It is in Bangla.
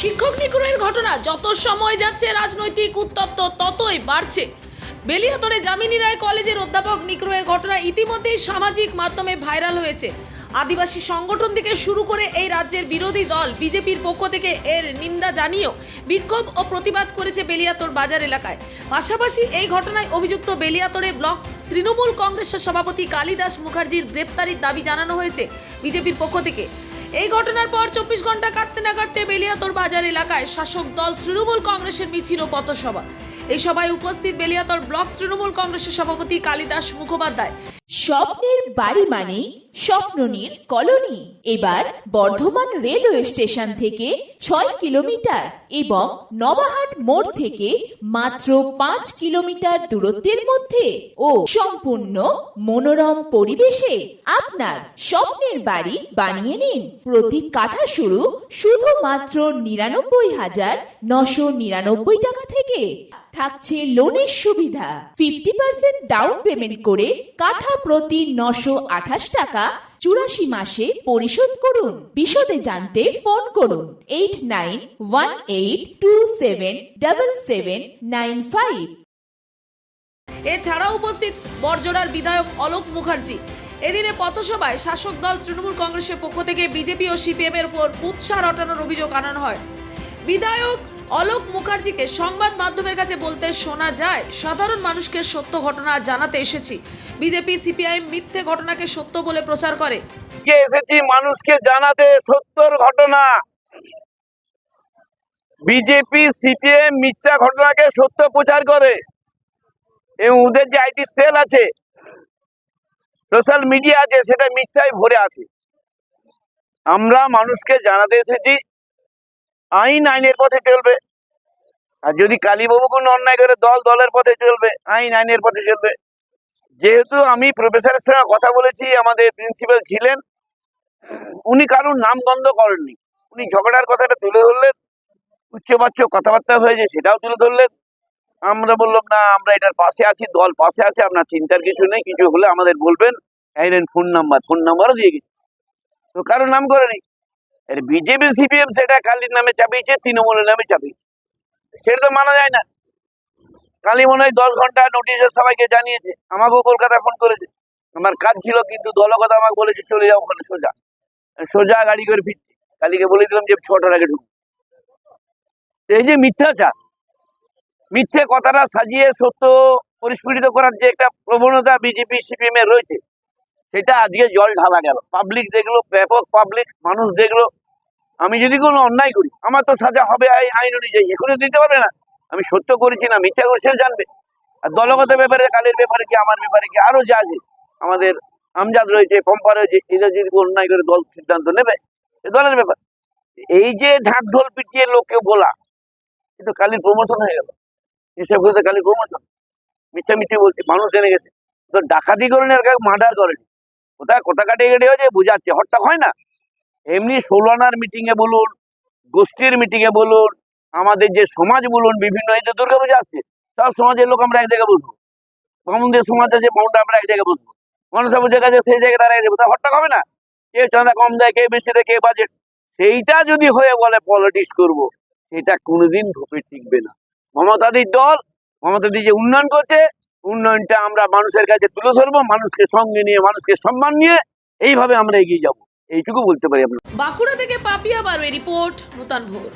শিক্ষক নিগ্রহের ঘটনা। যত সময় যাচ্ছে, রাজনৈতিক উত্তপ্ত ততই বাড়ছে। বেলিয়াতরে জামিনী রায় কলেজের অধ্যাপক নিগ্রহের ঘটনা ইতিমধ্যেই সামাজিক মাধ্যমে ভাইরাল হয়েছে। আদিবাসী সংগঠন থেকে শুরু করে এই রাজ্যের বিরোধী দল বিজেপির পক্ষ থেকে এর নিন্দা জানিয়েও বিক্ষোভ ও প্রতিবাদ করেছে বেলিয়াতর বাজার এলাকায়। পাশাপাশি এই ঘটনায় অভিযুক্ত বেলিয়াতরে ব্লক তৃণমূল কংগ্রেসের সভাপতি কালিদাস মুখার্জির গ্রেপ্তারির দাবি জানানো হয়েছে বিজেপির পক্ষ থেকে। এই ঘটনার পর চব্বিশ ঘণ্টা কাটতে না কাটতে বেলিয়াতর বাজার এলাকায় শাসক দল তৃণমূল কংগ্রেসের মিছিল ও পথসভা। এই সভায় উপস্থিত বেলিয়াতর ব্লক তৃণমূল কংগ্রেসের সভাপতি কালিদাস মুখোপাধ্যায়। স্বপ্নের বাড়ি মানে স্বপ্ননীর কলোনি। এবার বর্ধমান রেলওয়ে স্টেশন থেকে ছয় কিলোমিটার এবং নবাহাট মোড় থেকে মাত্র পাঁচ কিলোমিটার দূরত্বের মধ্যে ও সম্পূর্ণ মনোরম পরিবেশে আপনার স্বপ্নের বাড়ি বানিয়ে নিন। প্রতি কাঠা শুরু শুধুমাত্র নিরানব্বই হাজার নশো নিরানব্বই টাকা থেকে। থাকছে লোনের সুবিধা। ফিফটি পার্সেন্ট ডাউন পেমেন্ট করে কাঠা প্রতি নশো আঠাশ টাকা চুরাশি মাসে পরিশোধ করুন। বিশদে জানতে ফোন করুন eight nine one eight two seven double seven nine five এছাড়াও উপস্থিত বরজোড়ার বিধায়ক অলোক মুখার্জি। এদিনে পথসভায় শাসক দল তৃণমূল কংগ্রেসের পক্ষ থেকে বিজেপি ও সিপিএম এর উপর উৎসাহ রটানোর অভিযোগ আনানো হয়। বিধায়ক অলোক মুখার্জিকে সংবাদ মাধ্যমের কাছে বলতে শোনা যায়, সাধারণ মানুষকে সত্য ঘটনা জানাতে এসেছি। বিজেপি, সিপিআইএম মিথ্যে ঘটনাকে সত্য বলে প্রচার করে। এসেছি মানুষকে জানাতে সত্যর ঘটনা? বিজেপি সিপিএম মিথ্যা ঘটনাকে সত্য প্রচার করে। এবং ওদের যে আইটি সেল আছে, সোশ্যাল মিডিয়া আছে, সেটা মিথ্যায় ভরে আছে। আমরা মানুষকে জানাতে এসেছি আইন আইনের পথে চলবে। আর যদি কালীবাবু কোনো অন্যায় করে, দল দলের পথে চলবে, আইন আইনের পথে চলবে। যেহেতু আমি প্রফেসরের সঙ্গে কথা বলেছি, আমাদের প্রিন্সিপাল ছিলেন, উনি কারোর নাম গন্ধ করেননি। উনি ঝগড়ার কথাটা তুলে ধরলেন, উচ্চবাচ্য কথাবার্তা হয়েছে সেটাও তুলে ধরলেন। আমরা বললাম, না, আমরা এটার পাশে আছি, দল পাশে আছে, আপনার চিন্তার কিছু নেই, কিছু হলে আমাদের বলবেন। ফোন নাম্বার ফোন নাম্বারও দিয়ে গেছি। তো কারোর নাম করেনি? বিজেপি, সিপিএম সেটা কালির নামে চাপিয়েছে, তৃণমূলের নামে চাপিয়েছে। সেটা তো মানা যায় না। কালি মনে হয় দশ ঘণ্টা নোটিশের সবাইকে জানিয়েছে, আমাকেও কলকাতা ফোন করেছে। আমার কাজ ছিল, কিন্তু দলগত আমাকে বলেছে, চলে যাও ওখানে, সোজা। সোজা গাড়ি করে ফিরছি। কালীকে বলে দিলাম যে ছটার আগে ঢুক এই যে মিথ্যাচার, মিথ্যে কথাটা সাজিয়ে সত্য পরিস্ফুটিত করার যে একটা প্রবণতা বিজেপি সিপিএম এর রয়েছে সেটা আজকে জল ঢালা গেল। পাবলিক দেখল ব্যাপক পাবলিক মানুষ দেখল আমি যদি কোনো অন্যায় করি, আমার তো সাজা হবে আই- আইন অনুযায়ী এখনই দিতে পারবে না। আমি সত্য করেছি না, মিথ্যা করে জানবে। আর দলগত ব্যাপারে, কালের ব্যাপারে কি, আমার ব্যাপারে কি আরও যা আছে, আমাদের আমজাদ রয়েছে, পম্পা রয়েছে এদের যদি অন্যায় করে, দল সিদ্ধান্ত নেবে দলের ব্যাপার। এই যে ঢাক ঢোল পিটিয়ে লোককে বলা কিন্তু কালির প্রমোশন হয়ে গেল। হিসাব করতে কালির প্রমোশন মিথ্যা মিথ্যে বলছে, মানুষ জেনে গেছে। তো ডাকাতি করেনি আর মার্ডার করেনি। কোথায়? কোথা কাটে কেটে হয়েছে? বুঝাচ্ছে। হট্টা হয় না? এমনি ষোলানার মিটিং এ বলুন, গোষ্ঠীর মিটিং এ বলুন, আমাদের যে সমাজ বলুন, বিভিন্ন এই যে দুর্গাপূজা আসছে, সব সমাজের লোক আমরা এক জায়গায় বসবো। বামুনদের সমাজ আছে বামুনটা আমরা এক জায়গায় বসবো। মনসা সেই জায়গায় দাঁড়ায় যাব। তা হট্টা হবে না? কে চাঁদা কম দেয়, কে বেশি দেয়, কে বাজেট সেইটা যদি হয়ে বলে পলিটিক্স করব, সেটা কোনোদিন ধোপে টিকবে না। মমতাদির দল, মমতাদি যে উন্নয়ন করছে উন্নয়নটা আমরা মানুষের কাছে তুলে ধরবো, মানুষকে সঙ্গে নিয়ে, মানুষকে সম্মান নিয়ে এইভাবে আমরা এগিয়ে যাব। এইটুকু বলতে পারি আমরা বাঁকুড়া থেকে পাপিয়া বারো রিপোর্ট, নূতন ভোর।